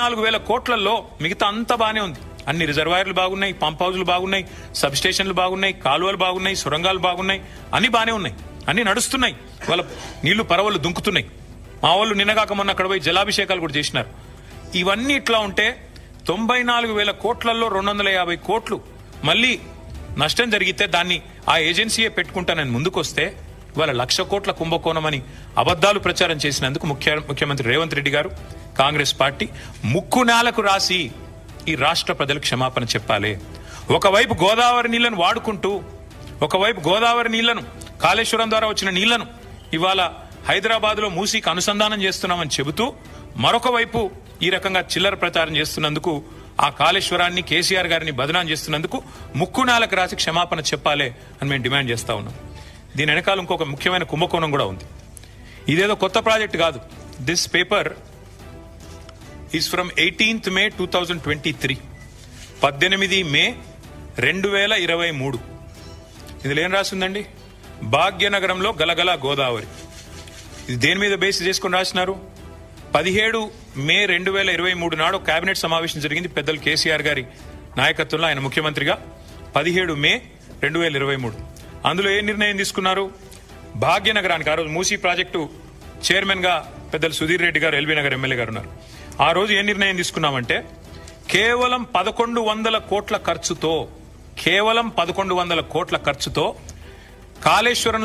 నాలుగు వేల కోట్లలో మిగతా అంతా బానే ఉంది. అన్ని రిజర్వాయర్లు బాగున్నాయి పంప్ హౌజ్లు బాగున్నాయి సబ్ స్టేషన్లు బాగున్నాయి కాలువలు బాగున్నాయి సొరంగాలు బాగున్నాయి అన్ని బానే ఉన్నాయి. అన్ని నడుస్తున్నాయి. వాళ్ళ నీళ్ళు పరవలు దుంకుతున్నాయి. మా వాళ్ళు నిన్నగాక మొన్న అక్కడ పోయి జలాభిషేకాలు కూడా చేసినారు. ఇవన్నీ ఇట్లా ఉంటే తొంభై నాలుగు వేల కోట్లలో రెండు వందల యాభై కోట్లు మళ్ళీ నష్టం జరిగితే దాన్ని ఆ ఏజెన్సీయే పెట్టుకుంటానని ముందుకొస్తే ఇవాళ లక్ష కోట్ల కుంభకోణం అని అబద్దాలు ప్రచారం చేసినందుకు ముఖ్య ముఖ్యమంత్రి రేవంత్ రెడ్డి గారు కాంగ్రెస్ పార్టీ ముక్కు నేలకు రాసి ఈ రాష్ట్ర ప్రజలకు క్షమాపణ చెప్పాలి. ఒకవైపు గోదావరి నీళ్ళను వాడుకుంటూ ఒకవైపు గోదావరి నీళ్ళను కాళేశ్వరం ద్వారా వచ్చిన నీళ్ళను ఇవాళ హైదరాబాద్లో మూసీకి అనుసంధానం చేస్తున్నామని చెబుతూ మరొక వైపు ఈ రకంగా చిల్లర ప్రచారం చేస్తున్నందుకు ఆ కాళేశ్వరాన్ని కేసీఆర్ గారిని బదనాం చేస్తున్నందుకు ముక్కు నేలకు రాసి క్షమాపణ చెప్పాలి అని మేము డిమాండ్ చేస్తా ఉన్నాం. దీని వెనకాల ఇంకొక ముఖ్యమైన కుంభకోణం కూడా ఉంది. ఇదేదో కొత్త ప్రాజెక్ట్ కాదు. This paper is from eighteenth May two thousand twenty three పద్దెనిమిది మే రెండు వేల ఇరవై మూడు. ఇందులో ఏం రాసిందండి? భాగ్యనగరంలో గలగల గోదావరి. ఇది దేని మీద బేస్ చేసుకుని రాసినారు? పదిహేడు మే రెండు వేల ఇరవై మూడు నాడు కేబినెట్ సమావేశం జరిగింది పెద్దలు కేసీఆర్ గారి నాయకత్వంలో ఆయన ముఖ్యమంత్రిగా. పదిహేడు మే రెండు వేల ఇరవై మూడు. అందులో ఏ నిర్ణయం తీసుకున్నారు? భాగ్యనగరానికి. ఆ రోజు మూసీ ప్రాజెక్టు చైర్మన్గా పెద్దలు సుధీర్ రెడ్డి గారు ఎల్బీ నగర్ ఎమ్మెల్యే గారు ఉన్నారు. ఆ రోజు ఏ నిర్ణయం తీసుకున్నామంటే కేవలం పదకొండు వందల కోట్ల ఖర్చుతో కేవలం పదకొండు వందల కోట్ల ఖర్చుతో కాళేశ్వరం